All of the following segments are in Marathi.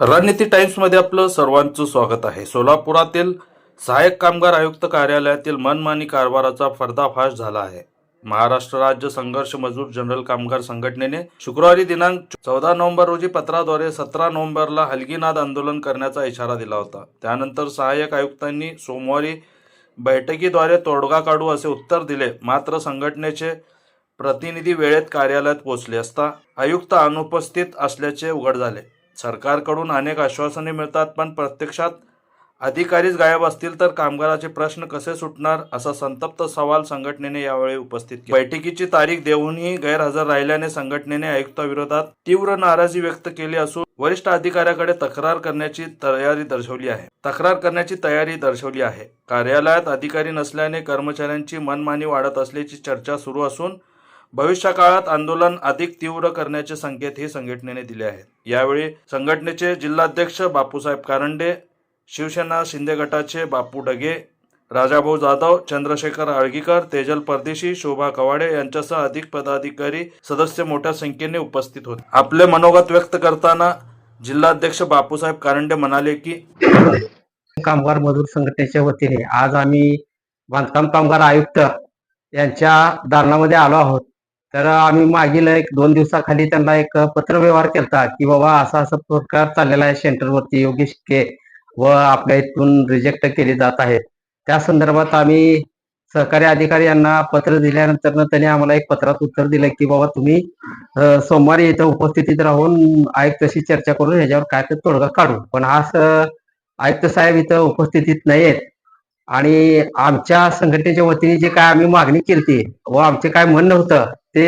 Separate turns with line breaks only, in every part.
रणनीती टाइम्समध्ये आपलं सर्वांचं स्वागत आहे. सोलापुरातील सहाय्यक कामगार आयुक्त कार्यालयातील मनमानी कारभाराचा पर्दाफाश झाला आहे. महाराष्ट्र राज्य संघर्ष मजूर जनरल कामगार संघटनेने शुक्रवारी दिनांक चौदा नोव्हेंबर रोजी पत्राद्वारे सतरा नोव्हेंबरला हलगीनाद आंदोलन करण्याचा इशारा दिला होता. त्यानंतर सहाय्यक आयुक्तांनी सोमवारी बैठकीद्वारे तोडगा काढू असे उत्तर दिले. मात्र संघटनेचे प्रतिनिधी वेळेत कार्यालयात पोहोचले असता आयुक्त अनुपस्थित असल्याचे उघड झाले. सरकारकडून अनेक आश्वासने मिळतात पण प्रत्यक्षात अधिकारीच गायब असतील तर कामगाराचे प्रश्न कसे सुटणार असा संतप्त सवाल संघटनेने यावेळी उपस्थित केला. बैठकीची तारीख देऊनही गैरहजर राहिल्याने संघटनेने आयुक्ताविरोधात तीव्र नाराजी व्यक्त केली असून वरिष्ठ अधिकाऱ्याकडे तक्रार करण्याची तयारी दर्शवली आहे. तक्रार करण्याची तयारी दर्शवली आहे. कार्यालयात अधिकारी नसल्याने कर्मचाऱ्यांची मनमानी वाढत असल्याची चर्चा सुरू असून भविष्यकाळात आंदोलन अधिक तीव्र करण्याचे संकेत ही संघटनेने दिले आहेत. यावेळी संघटनेचे जिल्हाध्यक्ष बापूसाहेब कारंडे शिवसेना शिंदे गटाचे बापू डगे राजाभाऊ जाधव चंद्रशेखर आळगीकर तेजल परदेशी शोभा कवाडे यांच्यासह अधिक पदाधिकारी सदस्य मोठ्या संख्येने उपस्थित होते. आपले मनोगत व्यक्त करताना जिल्हाध्यक्ष बापूसाहेब कारंडे म्हणाले की
कामगार मजूर संघटनेच्या वतीने आज आम्ही बांधकाम कामगार आयुक्त यांच्या दालनामध्ये आलो आहोत. तर आम्ही मागील एक दोन दिवसाखाली त्यांना एक पत्रव्यवहार केला की बाबा असा असा प्रकार चाललेला आहे सेंटरवरती योगेश के व आपल्या इथून रिजेक्ट केले जात आहेत. त्या संदर्भात आम्ही सहकारी अधिकारी यांना पत्र दिल्यानंतर त्यांनी आम्हाला एक पत्रात उत्तर दिलं की बाबा तुम्ही सोमवारी इथं उपस्थितीत राहून आयुक्ताशी चर्चा करून ह्याच्यावर काय तर तोडगा काढू. पण आज आयुक्त साहेब इथं उपस्थितीत नाहीयेत. आणि आमच्या संघटनेच्या वतीने जे काय आम्ही मागणी केली व आमचे काय म्हणणं होतं ते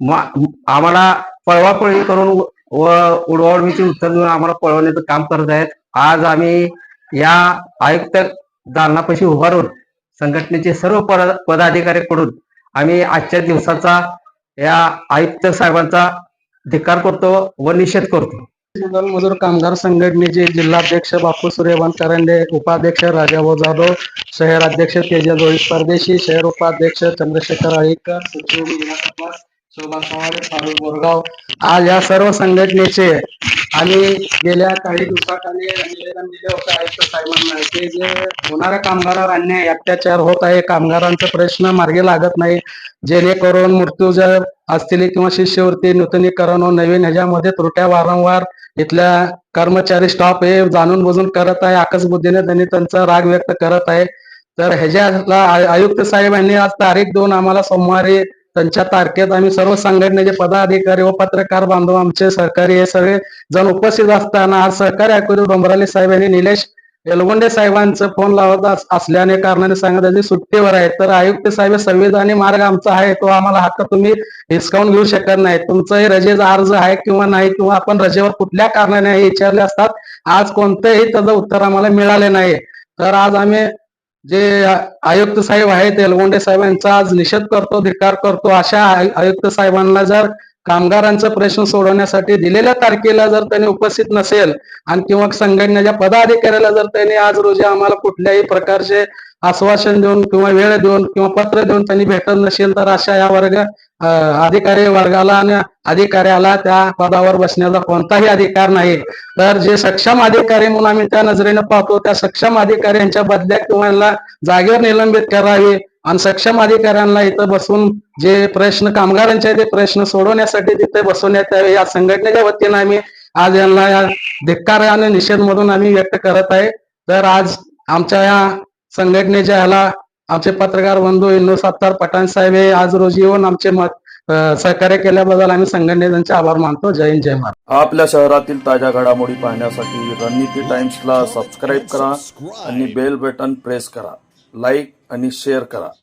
आम्हाला पळवापळवी करून व उडवाउडवीची उत्तर देऊन आम्हाला पळवण्याचं काम करत आहेत. आज आम्ही या आयुक्त दालनापाशी उभारून संघटनेचे सर्व पद- पदाधिकाऱ्यांकडून आम्ही आजच्या दिवसाचा या आयुक्त साहेबांचा धिक्कार करतो व निषेध करतो.
सिंगल मजूर कामगार संघटनेचे जिल्हाध्यक्ष बापू सूर्यवान करंडे उपाध्यक्ष राजाभाऊ जाधव शहर अध्यक्ष तेजल रोहित परदेशी शहर उपाध्यक्ष चंद्रशेखर अळीकर सचिव शोभा पवार फारुख बोरगाव. आज या सर्व संघटनेचे आणि गेल्या काही दिवसाखाली निवेदन दिले होते आयुक्त साहेबांना की जे होणाऱ्या कामगारावर अन्याय अत्याचार होत आहे. कामगारांचा प्रश्न मार्गी लागत नाही. जेणेकरून मृत्यू जर असतील किंवा शिष्यवृत्ती नूतनीकरण व नवीन ह्याच्यामध्ये त्रुट्या वारंवार इथल्या कर्मचारी स्टाफ हे जाणून बुजून करत आहे. आकसबुद्धीने त्यांनी त्यांचा राग व्यक्त करत आहे. तर ह्याच्याला आय- आयुक्त साहेबांनी आज तारीख देऊन आम्हाला सोमवारी त्यांच्या तारखेत आम्ही सर्व संघटनेचे पदाधिकारी व पत्रकार बांधव आमचे सहकारी हे सगळे जण उपस्थित असताना आज सहकारी आयुक्त डोंबराले साहेब यांनी निलेश येलवंडे साहेबांचं फोन लावत असल्याने कारणाने सांगत आहे सुट्टीवर आहे. तर आयुक्त साहेब संविधानी मार्ग आमचा आहे तो आम्हाला हक्क तुम्ही हिसकावून घेऊ शकत नाही. तुमचाही रजेचा अर्ज आहे किंवा नाही किंवा आपण रजेवर कुठल्या कारणाने विचारले असतात आज कोणतंही त्याचं उत्तर आम्हाला मिळाले नाही. तर आज आम्ही जे आयुक्त साहेब आहेत एलवंडे साहेब यांचा आज निषेध करतो धिक्कार करतो अशा आयुक्त साहेबांना जर कामगारांचा प्रश्न सोडवण्यासाठी दिलेल्या तारखेला जर त्यांनी उपस्थित नसेल आणि किंवा संघटनेच्या पदाधिकाऱ्याला जर त्यांनी आज रोजी आम्हाला कुठल्याही प्रकारचे आश्वासन देऊन किंवा वेळ देऊन किंवा पत्र देऊन त्यांनी भेटत नसेल तर अशा या वर्ग अधिकारी वर्गाला आणि अधिकाऱ्याला त्या पदावर बसण्याचा कोणताही अधिकार नाही. तर जे सक्षम अधिकारी म्हणून आम्ही त्या नजरेने पाहतो त्या सक्षम अधिकाऱ्यांच्या बदल्या किंवा जागेवर निलंबित करावी आणि सक्षम अधिकाऱ्यांना इथं बसून जे प्रश्न कामगारांचे ते प्रश्न सोडवण्यासाठी तिथे बसवण्यात यावे या संघटनेच्या वतीनं आम्ही आज यांना या धिक्कार आणि निषेध मधून आम्ही व्यक्त करत आहे. तर आज आमच्या या संघटनेच्या ह्याला आमचे पत्रकार बंधू इंदू सत्तार पठाण साहेब हे आज रोजी येऊन आमचे मत सहकार्य केल्याबद्दल आम्ही संघटनेचे आभार मानतो. जय हिंद जय महाराज
आपल्या शहरातील ताज्या घडामोडी पाहण्यासाठी रणनीती टाइम्सला सबस्क्राईब करा आणि बेल बटन प्रेस करा. लाईक आणि शेअर करा.